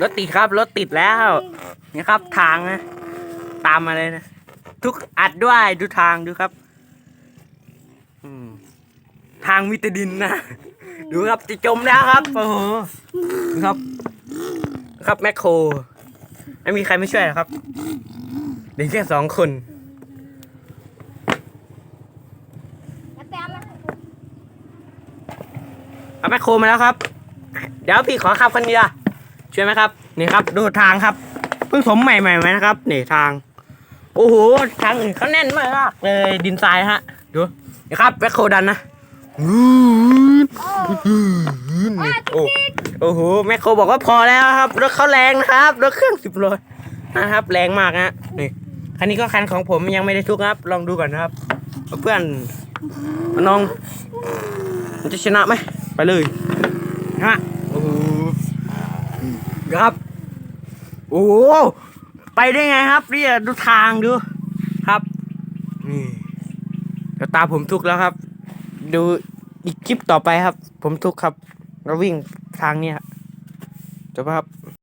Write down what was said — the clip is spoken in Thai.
รถติดครับ รถติดแล้ว นี่ครับทางนะตามมาเลยนะ ทุกอัดด้วยดูทางดูครับทางมิตดินนะ ดูครับจะจมแล้วครับ โอ้โหดูครับ ครับแมคโครไม่มีใครไม่ช่วยหรอครับ เด็กแค่สองคนเอาแมคโครมาแล้วครับ เดี๋ยวพี่ขอขับคนเดียว ช่วยไหมครับนี่ครับดูทางครับเพิ่งถมใหม่ๆไหมนะครับนี่ทาง โอ้โหทางอื่นเขาแน่นมากเลยดินทรายฮะดูนี่ครับแมคโครดันนะนี่โอ้โอ้โหแมคโครบอกว่าพอแล้วครับรถเขาแรงนะครับรถเครื่องสิบโลนะครับแรงมากนะนี่คันนี้ก็คันของผมยังไม่ได้ทุกครับ ลองดูก่อนนะครับว่าเพื่อนน้อง มันจะชนะไหมไปเลยฮะโอ้โห ครับ โอ้โหไปได้ไงครับเนี่ยดูทางดูครับ นี่เดี๋ยวตาผมทุกข์แล้วครับ ดูอีกคลิปต่อไปครับ ผมทุกข์ครับเราวิ่งทางเนี้ยจบครับ